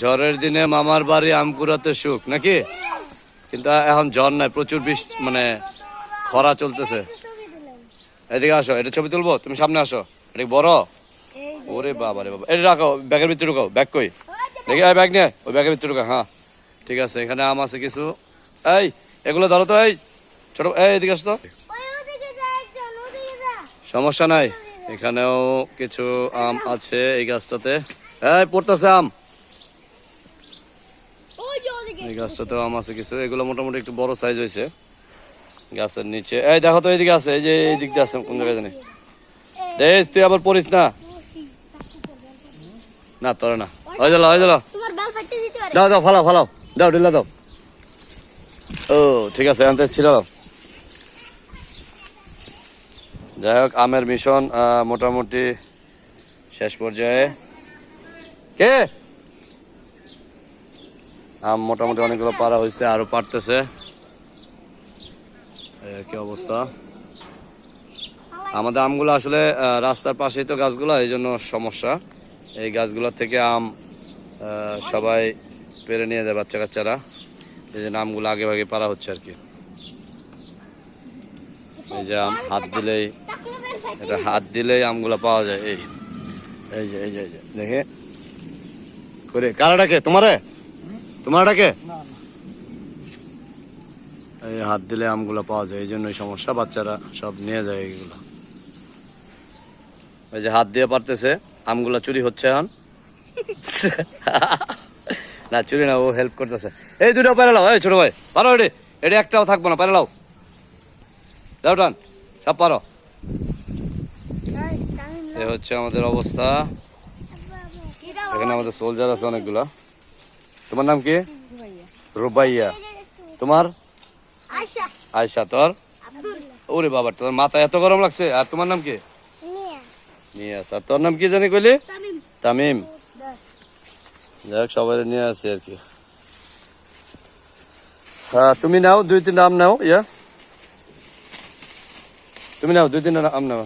ঝড়ের দিনে মামার বাড়ি আম কুড়াতে সুখ নাকি? কিন্তু এখন ঝড় নাই প্রচুর বৃষ্টি মানে খরা চলতেছে। এদিকে আসো এটা ছবি তুলবো? তুমি সামনে আসো। এটা বড়? ওরে বাবা রে বাবা। এটা রাখো ব্যাগের ভিতরে ঢুকাও ব্যাগ কই? দেখি ব্যাগ নিয়ে ওই ব্যাগের ভিতরে ঢুকা হ্যাঁ। ঠিক আছে এখানে আম আছে কিছু। এই এগুলো ধরো তো এই। ছোট এই এদিকে আসো তো। ওই ওদিকে যা একজন ওদিকে যা। সমস্যা নাই। এখানেও কিছু আম আছে এই গাছটাতে। এই পড়তেছে আম। এই গাছটাতেও আম আছে কিছু। এগুলো মোটামুটি একটু বড় সাইজ হয়েছে গাছের নিচে। এই দেখো তো এইদিকে আছে, এই যে এই দিক দিয়ে আছে, কোন জায়গায় জানি। দেখ তুই আবার পড়িস না। না, তোর না। বেল ফাটতে দিতে পারে দাও দাও, ফালাও ফালাও। দাও, ঢিলা দাও। ও, ঠিক আছে আনতে ছিল দাও যাই হোক, আমের মিশন মোটামুটি শেষ পর্যায়ে। কে? আম মোটামুটি অনেকগুলো পারা হয়েছে আরও পারতেছে কি অবস্থা? আমাদের আমগুলো আসলে রাস্তার পাশেই তো গাছগুলো, এই জন্য সমস্যা। এই গাছগুলো থেকে আম সবাই পেরে নিয়ে যায় বাচ্চা কাচ্চারা এই জন্য আমগুলো আগে ভাগে পারা হচ্ছে আর কি। এই যে আম হাত দিলেই, এটা হাত দিলেই আমগুলো পাওয়া যায়, এই এই যে এই যে দেখে? করে তোমারে? তোমার ডাকে? এই হাত দিলে আমগুলো পাওয়া যায়, এই জন্যই সমস্যা, বাচ্চারা সব নিয়ে যায় এইগুলো। ওই যে হাত দিয়ে পারতেছে, আমগুলো চুরি হচ্ছে এখন। না, চুরি না, ও হেল্প করতেছে। এই দুটো পেরে লাও এই ছোট ভাই, পারো এটি। এটি একটাও থাকব না, পেরে লাও যাও টান সব পারো। এ হচ্ছে আমাদের অবস্থা। এখানে আমাদের সোলজার আছে অনেকগুলা। তোমার নাম কি? রুবাইয়া। তোমার? আয়সা তোর? ওরে বাবা তোর মাথা এত গরম লাগছে। আর তোমার নাম কি? মিয়া নিয়ে আস আর তোর নাম কি জানি কইলি? তামিম। হোক সবাই নিয়ে আসি আর কি। হ্যাঁ তুমি নাও দুই তিন নাম নাও ইয়া। তুমি নাও দুই দিন আম নাও